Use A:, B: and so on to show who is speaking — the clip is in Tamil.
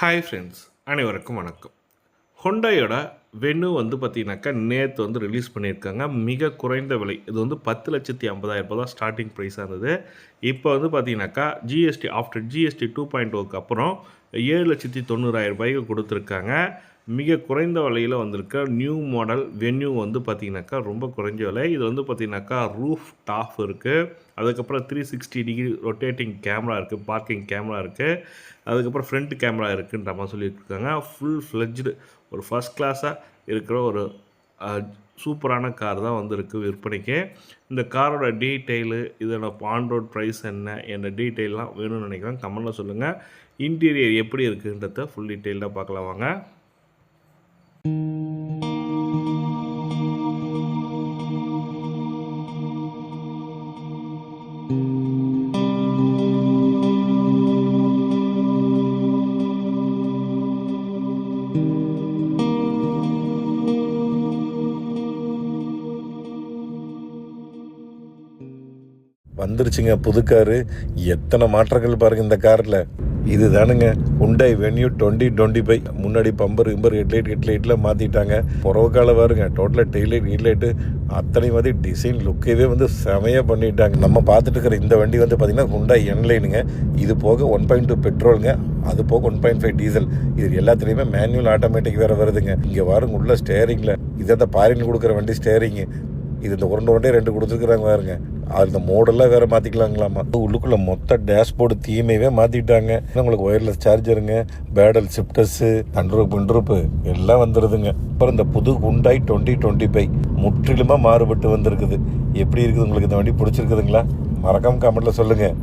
A: ஹாய் ஃப்ரெண்ட்ஸ் அனைவருக்கும் வணக்கம். ஹொண்டாயோட வெனு வந்து பார்த்தீங்கன்னாக்கா நேற்று வந்து ரிலீஸ் பண்ணியிருக்காங்க. மிக குறைந்த விலை. இது வந்து பத்து லட்சத்தி ஐம்பதாயிரம் ரூபா தான் ஸ்டார்டிங் ப்ரைஸாக இருந்தது. இப்போ வந்து பார்த்தீங்கன்னாக்கா GST after GST two point ஓக்கு அப்புறம் ஏழு லட்சத்தி தொண்ணூறாயிரம் ரூபாய்க்கு கொடுத்துருக்காங்க. மிக குறைந்த விலையில் வந்திருக்க நியூ மாடல் வென்யூ வந்து பார்த்தீங்கன்னாக்கா ரொம்ப குறைஞ்ச விலை. இது வந்து பார்த்திங்கனாக்கா ரூஃப் டாப் இருக்குது அதுக்கப்புறம் three sixty degree rotating camera இருக்குது பார்க்கிங் கேமரா இருக்குது அதுக்கப்புறம் ஃப்ரண்ட் கேமரா இருக்குன்ற மாதிரி சொல்லியிருக்காங்க. ஃபுல் ஃப்ளெஜ்டு ஒரு ஃபஸ்ட் கிளாஸாக இருக்கிற ஒரு சூப்பரான கார் தான் வந்திருக்கு விற்பனைக்கு. இந்த காரோட டீட்டெயிலு இதோட ஆன் ரோட் ப்ரைஸ் என்ன என்ன டீட்டெயிலாம் வேணும்னு நினைக்கிறேன் கமெண்டில் சொல்லுங்கள் இன்டீரியர் எப்படி இருக்குன்றத ஃபுல் டீட்டெயிலாக பார்க்கலாம் வாங்க.
B: வந்துருச்சுங்க புது காரு. எத்தனை மாற்றங்கள் பாருங்க இந்த காரில். இது தானுங்க உண்டை வென்யூ டுவெண்ட்டி டுவெண்ட்டி ஃபைவ் முன்னாடி பம்பர் கிம்பர் ஹெட்லைட் ஹெட்லைட்லாம் மாற்றிட்டாங்க புறவுக்கால பாருங்க டோட்டலாக டெய்லைட் ஹெட்லைட்டு அத்தனை மாதிரி டிசைன் லுக்கவே வந்து செமையாக பண்ணிட்டாங்க. நம்ம பார்த்துட்டு இருக்கிற இந்த வண்டி வந்து பார்த்திங்கன்னா உண்டாய் என்லைனுங்க இது போக ஒன் பாயிண்ட் டூ பெட்ரோலுங்க அது போக ஒன் பாயிண்ட் ஃபைவ் டீசல் இது எல்லாத்துலேயுமே மேனுவல் ஆட்டோமேட்டிக் வேறு வருதுங்க. இங்கே வாருங்க உள்ள ஸ்டேரிங்கில் இதை அந்த பாரின் கொடுக்குற வண்டி ஸ்டேரிங்கு இது இந்த உருண்டை உருண்டே ரெண்டு கொடுத்துருக்குறாங்க பாருங்க. அது இந்த மோடெல்லாம் வேற மாற்றிக்கலாங்களாமா உள்ளுக்குள்ள மொத்த டேஷ்போர்டு தீமையவே மாற்றிட்டாங்க உங்களுக்கு ஒயர்லெஸ் சார்ஜருங்க பேடல் ஷிஃப்டர்ஸு அண்ட்ரூப் இன்ட்ரூப்பு எல்லாம் வந்துடுதுங்க அப்புறம் இந்த புது குண்டாய் டுவெண்ட்டி டுவெண்ட்டி ஃபைவ் முற்றிலுமாக மாறுபட்டு வந்திருக்குது. எப்படி இருக்குது உங்களுக்கு இந்த வண்டி பிடிச்சிருக்குதுங்களா? மறக்காம கமெண்ட்டில் சொல்லுங்கள்